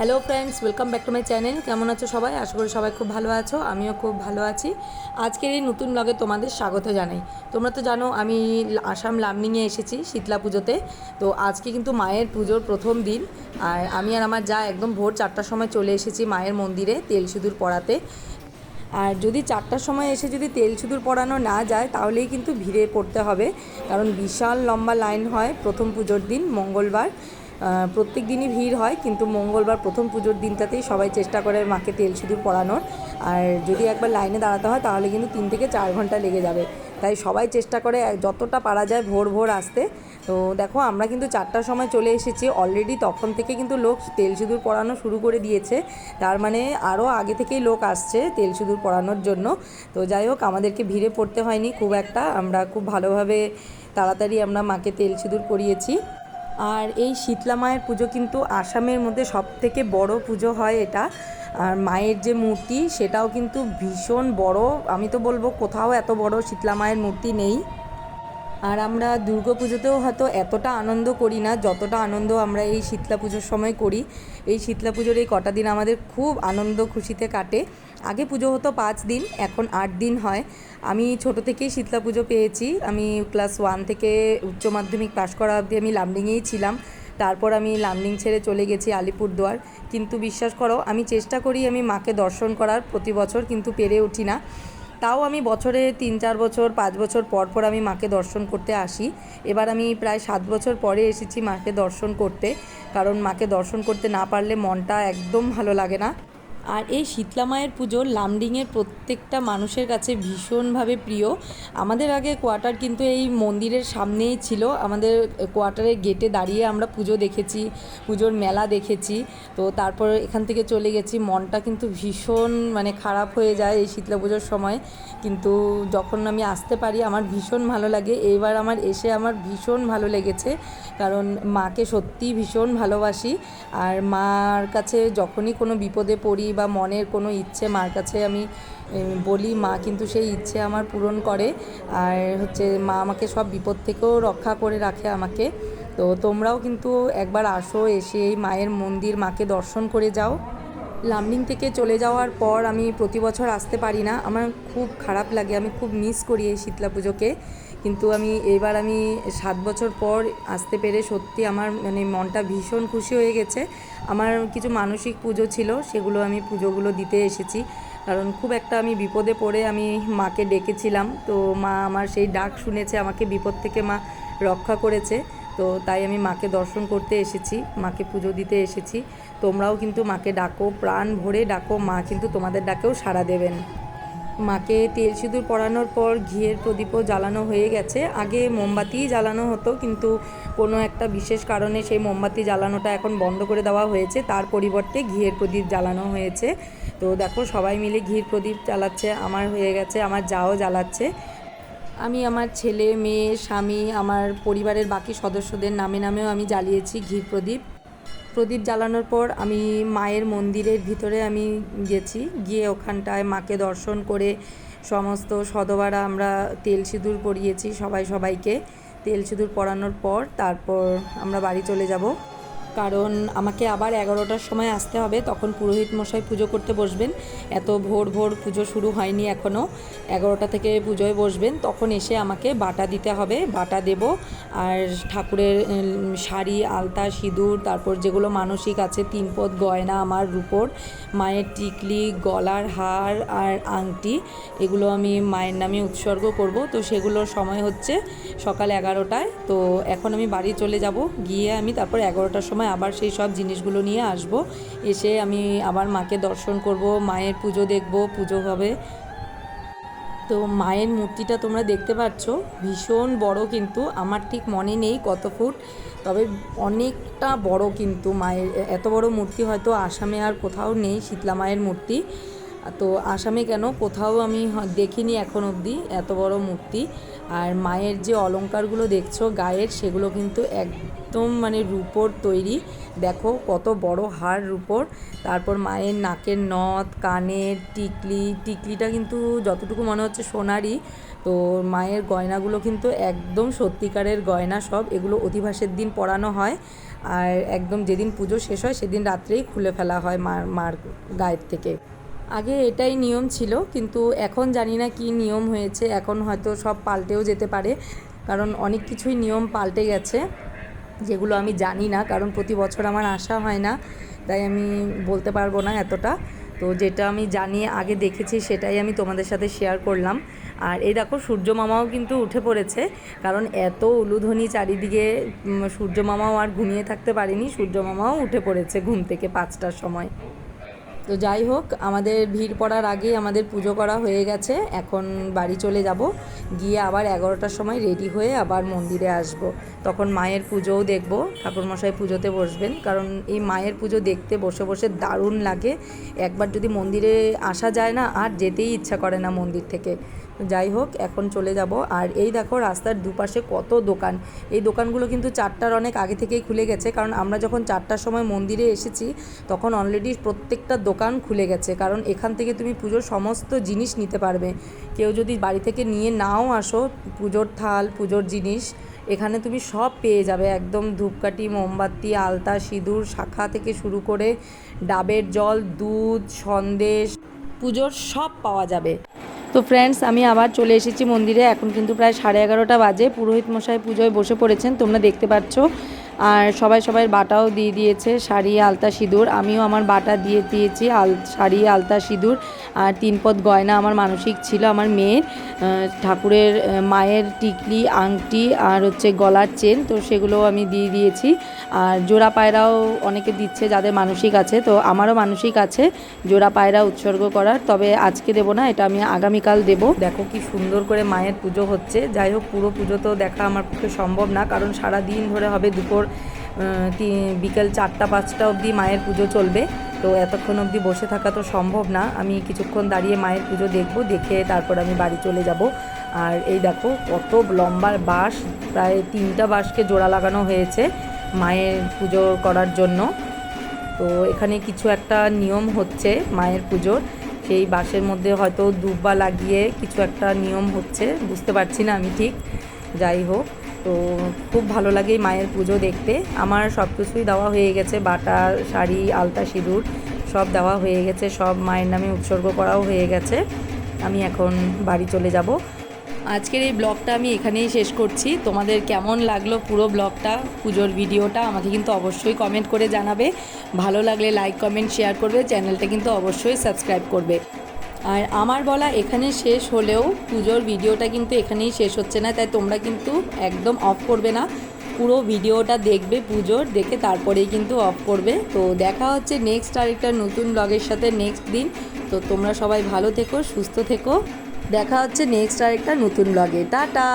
Hello friends welcome back to my channel কেমন আছো সবাই? আশা করি সবাই খুব ভালো আছো, আমিও খুব ভালো আছি। আজকের এই নতুন ব্লগে তোমাদের স্বাগত জানাই। তোমরা তো জানো, আমি আসাম লামনিংয়ে এসেছি শীতলা পুজোতে। তো আজকে কিন্তু মায়ের পুজোর প্রথম দিন। আর আমি আর আমার যা একদম ভোর চারটার সময় চলে এসেছি মায়ের মন্দিরে তেল সিঁদুর পড়াতে। আর যদি চারটার সময় এসে যদি তেল সিঁদুর পড়ানো না যায়, তাহলেই কিন্তু ভিড়ে পড়তে হবে। কারণ বিশাল লম্বা লাইন হয় প্রথম পুজোর দিন, মঙ্গলবার। প্রত্যেক দিনই ভিড় হয়, কিন্তু মঙ্গলবার প্রথম পুজোর দিনটাতেই সবাই চেষ্টা করে মাকে তেল সিঁদুর পরানোর। আর যদি একবার লাইনে দাঁড়াতে হয়, তাহলে কিন্তু তিন থেকে চার ঘণ্টা লেগে যাবে। তাই সবাই চেষ্টা করে, যতটা পারা যায় ভোর ভোর আসতে। তো দেখো, আমরা কিন্তু চারটার সময় চলে এসেছি। অলরেডি তখন থেকে কিন্তু লোক তেল সিঁদুর পরানো শুরু করে দিয়েছে। তার মানে আরও আগে থেকেই লোক আসছে তেল সিঁদুর পরানোর জন্য। তো যাই হোক, আমাদেরকে ভিড়ে পড়তে হয়নি খুব একটা। আমরা খুব ভালোভাবে তাড়াতাড়ি আমরা মাকে তেল সিঁদুর পরিয়েছি। আর এই শীতলা মায়ের পুজো কিন্তু আসামের মধ্যে সব থেকে বড় পুজো হয় এটা। আর মায়ের যে মূর্তি, সেটাও কিন্তু ভীষণ বড়। আমি তো বলব, কোথাও এত বড় শীতলা মায়ের মূর্তি নেই। আর আমরা দুর্গা পুজোতেও হয়তো এতটা আনন্দ করি না, যতটা আনন্দ আমরা এই শীতলা পুজোর সময় করি। এই শীতলা পুজোর এই কটা দিন আমাদের খুব আনন্দ খুশিতে কাটে। আগে পুজো হতো পাঁচ দিন, এখন আট দিন হয়। আমি ছোট থেকেই শীতলা পুজো পেয়েছি। আমি ক্লাস ওয়ান থেকে উচ্চ মাধ্যমিক পাশ করা অবধি আমি লামডিংয়েই ছিলাম। তারপর আমি লামডিং ছেড়ে চলে গেছি আলিপুরদুয়ার। কিন্তু বিশ্বাস করো, আমি চেষ্টা করি আমি মাকে দর্শন করার। প্রতি বছর কিন্তু পেরে উঠি না। তাও আমি বছরে তিন, চার বছর, পাঁচ বছর পর পর আমি মাকে দর্শন করতে আসি। এবার আমি প্রায় সাত বছর পরে এসেছি মাকে দর্শন করতে। কারণ মাকে দর্শন করতে না পারলে মনটা একদম ভালো লাগে না। আর এই শীতলা মায়ের পুজো লামডিংয়ের প্রত্যেকটা মানুষের কাছে ভীষণভাবে প্রিয়। আমাদের আগে কোয়ার্টার কিন্তু এই মন্দিরের সামনেই ছিল। আমাদের কোয়ার্টারের গেটে দাঁড়িয়ে আমরা পুজো দেখেছি, পুজোর মেলা দেখেছি। তো তারপর এখান থেকে চলে গেছি। মনটা কিন্তু ভীষণ মানে খারাপ হয়ে যায় এই শীতলা পুজোর সময়। কিন্তু যখন আমি আসতে পারি, আমার ভীষণ ভালো লাগে। এইবার আমার এসে আমার ভীষণ ভালো লেগেছে। কারণ মাকে সত্যিই ভীষণ ভালোবাসি। আর মার কাছে যখনই কোনো বিপদে পড়ি বা মনের কোনো ইচ্ছে মার কাছে আমি বলি, মা কিন্তু সেই ইচ্ছে আমার পূরণ করে। আর হচ্ছে মা আমাকে সব বিপদ থেকেও রক্ষা করে রাখে আমাকে। তো তোমরাও কিন্তু একবার আসো, এসে এই মায়ের মন্দির মাকে দর্শন করে যাও। লামডিং থেকে চলে যাওয়ার পর আমি প্রতি বছর আসতে পারি না। আমার খুব খারাপ লাগে, আমি খুব মিস করি এই শীতলা পুজোকে। কিন্তু আমি, এবার আমি সাত বছর পর আসতে পেরে সত্যি আমার মানে মনটা ভীষণ খুশি হয়ে গেছে। আমার কিছু মানসিক পুজো ছিল, সেগুলো আমি পুজোগুলো দিতে এসেছি। কারণ খুব একটা আমি বিপদে পড়ে আমি মাকে ডেকেছিলাম, তো মা আমার সেই ডাক শুনেছে, আমাকে বিপদ থেকে মা রক্ষা করেছে। তো তাই আমি মাকে দর্শন করতে এসেছি, মাকে পুজো দিতে এসেছি। তোমরাও কিন্তু মাকে ডাকো, প্রাণ ভরে ডাকো, মা কিন্তু তোমাদের ডাকেও সাড়া দেবেন। মাকে তেল সিঁদুর পরানোর পর ঘিয়ের প্রদীপও জ্বালানো হয়ে গেছে। আগে মোমবাতিই জ্বালানো হতো, কিন্তু কোনো একটা বিশেষ কারণে সেই মোমবাতি জ্বালানোটা এখন বন্ধ করে দেওয়া হয়েছে। তার পরিবর্তে ঘিয়ের প্রদীপ জ্বালানো হয়েছে। তো দেখো, সবাই মিলে ঘির প্রদীপ জ্বালাচ্ছে, আমার হয়ে গেছে, আমার যাও জ্বালাচ্ছে। আমি আমার ছেলে, মেয়ে, স্বামী, আমার পরিবারের বাকি সদস্যদের নামে নামেও আমি জ্বালিয়েছি ঘির প্রদীপ। প্রদীপ জ্বালানোর পর আমি মায়ের মন্দিরের ভিতরে আমি গেছি। গিয়ে ওখানটায় মাকে দর্শন করে সমস্ত সদবারা আমরা তেল সিঁদুর পরিয়েছি সবাই সবাইকে। তেল সিঁদুর পরানোর পর তারপর আমরা বাড়ি চলে যাব। কারণ আমাকে আবার এগারোটার সময় আসতে হবে, তখন পুরোহিত মশাই পুজো করতে বসবেন। এত ভোর ভোর পুজো শুরু হয়নি এখনও এগারোটা থেকে পুজোয় বসবেন, তখন এসে আমাকে বাটা দিতে হবে, বাটা দেব। আর ঠাকুরের শাড়ি, আলতা, সিঁদুর, তারপর যেগুলো মানসিক আছে তিন পদ গয়না আমার রূপোর, মায়ের টিকলি, গলার হার আর আংটি, এগুলো আমি মায়ের নামে উৎসর্গ করব। তো সেগুলোর সময় হচ্ছে সকাল এগারোটায়। তো এখন আমি বাড়ি চলে যাব, গিয়ে আমি তারপর এগারোটার সময় আবার সেই সব জিনিসগুলো নিয়ে আসব। এসে আমি আবার মাকে দর্শন করব, মায়ের পুজো দেখব, পুজো হবে। তো মায়ের মূর্তিটা তোমরা দেখতে পাচ্ছ, ভীষণ বড় কিন্তু, আমার ঠিক মনে নেই কত ফুট, তবে অনেকটা বড় কিন্তু মায়ের, এত বড় মূর্তি হয়তো আসামে আর কোথাও নেই, শীতলা মায়ের মূর্তি। তো আসামে কেন? কোথাও আমি দেখিনি এখন অবধি, এত বড় মূর্তি। আর মায়ের যে অলঙ্কারগুলো দেখছ, গায়ের, সেগুলো কিন্তু একদম মানে রূপোর তৈরি। দেখো কত বড় হার রূপোর। তারপর মায়ের নাকের নথ, কানের টিকলি, টিকলিটা কিন্তু যতটুকু মনে হচ্ছে সোনারই। তো মায়ের গয়নাগুলো কিন্তু একদম সত্যিকারের গয়না সব, এগুলো অধিবাসের দিন পরানো হয়। আর একদম যেদিন পুজো শেষ হয়, সেদিন রাত্রেই খুলে ফেলা হয় মার মার গায়ের থেকে। আগে এটাই নিয়ম ছিল, কিন্তু এখন জানি না কি নিয়ম হয়েছে। এখন হয়তো সব পাল্টেও যেতে পারে, কারণ অনেক কিছুই নিয়ম পাল্টে গেছে, যেগুলো আমি জানি না, কারণ প্রতি বছর আমার আসা হয় না, তাই আমি বলতে পারব না এতটা। তো যেটা আমি জানি, আগে দেখেছি, সেটাই আমি তোমাদের সাথে শেয়ার করলাম। আর এই দেখো, সূর্য মামাও কিন্তু উঠে পড়েছে, কারণ এত উলুধ্বনি চারিদিকে সূর্য মামাও আর ঘুমিয়ে থাকতে পারেনি, সূর্য মামাও উঠে পড়েছে ঘুম থেকে পাঁচটার সময়। তো যাই হোক, আমাদের ভিড় পড়ার আগেই আমাদের পুজো করা হয়ে গেছে। এখন বাড়ি চলে যাব। গিয়ে আবার এগারোটার সময় রেডি হয়ে আবার মন্দিরে আসব। তখন মায়ের পুজোও দেখব। ঠাকুরমশাই পুজোতে বসবেন। কারণ এই মায়ের পুজো দেখতে বসে বসে দারুণ লাগে। একবার যদি মন্দিরে আসা যায় না, আর যেতেই ইচ্ছা করে না মন্দির থেকে। যাই হোক, এখন চলে যাব। আর এই দেখো রাস্তার দুপাশে কত দোকান। এই দোকানগুলো কিন্তু চারটার অনেক আগে থেকেই খুলে গেছে। কারণ আমরা যখন চারটার সময় মন্দিরে এসেছি, তখন অলরেডি প্রত্যেকটা দোকান খুলে গেছে। কারণ এখান থেকে তুমি পুজোর সমস্ত জিনিস নিতে পারবে। কেউ যদি বাড়ি থেকে নিয়ে নাও আসো, পুজোর থাল, পুজোর জিনিস, এখানে তুমি সব পেয়ে যাবে। একদম ধূপকাঠি, মোমবাতি, আলতা, সিঁদুর, শাখা থেকে শুরু করে ডাবের জল, দুধ, সন্দেশ, পুজোর সব পাওয়া যাবে। তো ফ্রেন্ডস আমি আবার চলে এসেছি মন্দিরে। এখন কিন্তু প্রায় সাড়ে এগারোটা বাজে। পুরোহিত মশাই পুজোয় বসে পড়েছেন, তোমরা দেখতে পাচ্ছ। আর সবাই সবাই বাটাও দিয়ে দিয়েছে শাড়ি, আলতা সিঁদুর। আমিও আমার বাটা দিয়ে দিয়েছি আল, শাড়ি, আলতা সিঁদুর আর তিন পদ গয়না আমার মানসিক ছিল আমার মেয়ের। ঠাকুরের মায়ের টিকলি, আংটি আর হচ্ছে গলার চেন তো সেগুলো আমি দিয়ে দিয়েছি। আর জোড়া পায়রাও অনেকে দিচ্ছে যাদের মানসিক আছে তো আমারও মানসিক আছে জোড়া পায়রা উৎসর্গ করার। তবে আজকে দেবো না, এটা আমি আগামীকাল দেব। দেখো কি সুন্দর করে মায়ের পুজো হচ্ছে। যাই হোক পুরো পুজো তো দেখা আমার পক্ষে সম্ভব না, কারণ সারা দিন ধরে হবে দুপুর বিকেল চারটা, পাঁচটা অবধি মায়ের পুজো চলবে। তো এতক্ষণ অবধি বসে থাকা তো সম্ভব না। আমি কিছুক্ষণ দাঁড়িয়ে মায়ের পুজো দেখব, দেখে তারপর আমি বাড়ি চলে যাব। আর এই দেখো, কত লম্বা বাঁশ, প্রায় তিনটা বাঁশকে জোড়া লাগানো হয়েছে মায়ের পুজো করার জন্য। তো এখানে কিছু একটা নিয়ম হচ্ছে মায়ের পুজোর। সেই বাঁশের মধ্যে হয়তো দুব্বা লাগিয়ে কিছু একটা নিয়ম হচ্ছে, বুঝতে পারছি না আমি ঠিক। যাই হোক। তো খুব ভালো লাগে মায়ের পুজো দেখতে। আমার সব কিছুই দেওয়া হয়ে গেছে, বাটা, শাড়ি, আলতা, সিঁদুর, সব দেওয়া হয়ে গেছে, সব মায়ের নামে উৎসর্গ করাও হয়ে গেছে। আমি এখন বাড়ি চলে যাব। আজকের এই ব্লগটা আমি এখানেই শেষ করছি। তোমাদের কেমন লাগল পুরো ব্লগটা, পুজোর ভিডিওটা, আমাকে কিন্তু অবশ্যই কমেন্ট করে জানাবে। ভালো লাগলে লাইক কমেন্ট শেয়ার করবে। চ্যানেলটা কিন্তু অবশ্যই সাবস্ক্রাইব করবে। আর আমার বলা এখানে শেষ হলেও পুজোর ভিডিওটা কিন্তু এখানেই শেষ হচ্ছে না, তাই তোমরা কিন্তু একদম অফ করবে না। পুরো ভিডিওটা দেখবে পুজোর, দেখে তারপরেই কিন্তু অফ করবে। তো দেখা হচ্ছে নেক্সট আরেকটা নতুন ব্লগের সাথে নেক্সট দিন। তো তোমরা সবাই ভালো থেকো, সুস্থ থেকো। দেখা হচ্ছে নেক্সট আরেকটা নতুন ব্লগে টাটা!